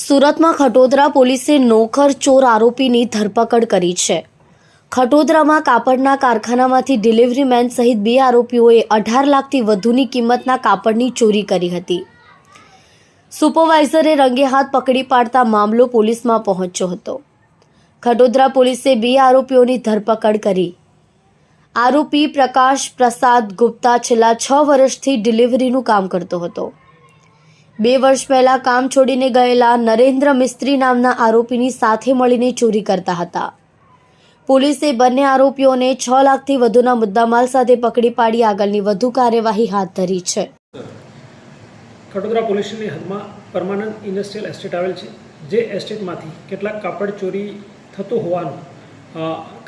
સુરતમાં ખટોદરા પોલીસે નોખર ચોર આરોપીની ધરપકડ કરી છે. ખટોદરામાં કાપડના કારખાનામાંથી ડિલિવરી મેન સહિત બે આરોપીઓએ અઢાર લાખથી વધુની કિંમતના કાપડની ચોરી કરી હતી. સુપરવાઇઝરે રંગે હાથ પકડી પાડતા મામલો પોલીસમાં પહોંચ્યો હતો. ખટોદરા પોલીસે બે આરોપીઓની ધરપકડ કરી. આરોપી પ્રકાશ પ્રસાદ ગુપ્તા છેલ્લા છ વર્ષથી ડિલિવરીનું કામ કરતો હતો. બે વર્ષ પહેલા કામ છોડીને ગયેલા નરેન્દ્ર મિસ્ત્રી નામના આરોપીની સાથે મળીને ચોરી કરતા હતા. પોલીસે બંને આરોપીઓને છ લાખથી વધુના મુદ્દામાલ સાથે પકડી પાડી આગળની વધુ કાર્યવાહી હાથ ધરી છે. ખડોદરા પોલીસની હદમાં પરમાનન્ટ ઇન્ડસ્ટ્રીયલ એસ્ટેટ આવેલ છે, જે એસ્ટેટમાંથી કેટલાક કાપડ ચોરી થતું હોવાનું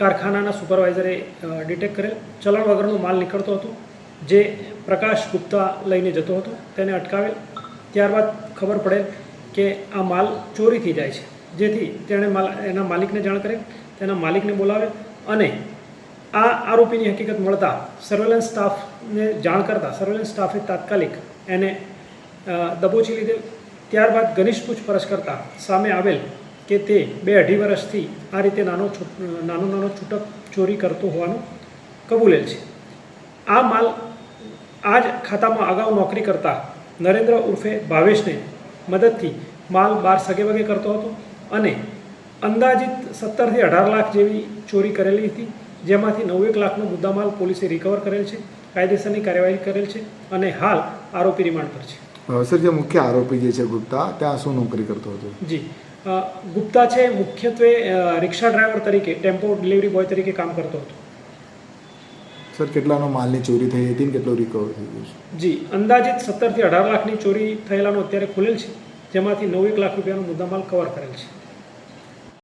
કારખાનાના સુપરવાઇઝરે ડિટેક્ટ કરેલ. ચલણ વગરનો માલ નીકળતો હતો, જે પ્રકાશ ગુપ્તા લઈને જતો હતો, તેને અટકાવેલ. ત્યારબાદ ખબર પડે કે આ માલ ચોરીથી જાય છે. જેથી તેણે માલ, એના માલિકને જાણ કરે, તેના માલિકને બોલાવે અને આ આરોપીની હકીકત મળતા સર્વેલન્સ સ્ટાફને જાણ કરતા સર્વેલન્સ સ્ટાફે તાત્કાલિક એને દબોચી લીધેલ ત્યારબાદ ઘનિષ્ઠ પૂછપરછ કરતા સામે આવેલ કે તે બે અઢી વર્ષથી આ રીતે નાનો નાનો નાનો છૂટક ચોરી કરતો હોવાનું કબૂલેલ છે. આ માલ આ જ ખાતામાં અગાઉ નોકરી કરતા નરેન્દ્ર ઉર્ફે ભાવેશને મદદથી માલ બાર સગે વગે કરતો હતો અને અંદાજિત સત્તરથી અઢાર લાખ જેવી ચોરી કરેલી હતી જેમાંથી નવ્વેક લાખનો મુદ્દામાલ પોલીસે રિકવર કરેલ છે કાયદેસરની કાર્યવાહી કરેલ છે અને હાલ આરોપી રિમાન્ડ પર છે. સર જે મુખ્ય આરોપી જે છે ગુપ્તા ત્યાં શું નોકરી કરતો હતો? જી. ગુપ્તા છે મુખ્યત્વે રિક્ષા ડ્રાઈવર તરીકે ટેમ્પો ડિલિવરી બોય તરીકે કામ કરતો હતો. સર, કેટલાનો માલની ચોરી થઈ હતી ને કેટલો રિકવર થઈ ગયો છે? જી, અંદાજિત સત્તરથી અઢાર લાખની ચોરી થયેલાનો અત્યારે ખુલેલ છે, જેમાંથી નવ એક લાખ રૂપિયાનો મુદ્દામાલ કવર કરેલ છે.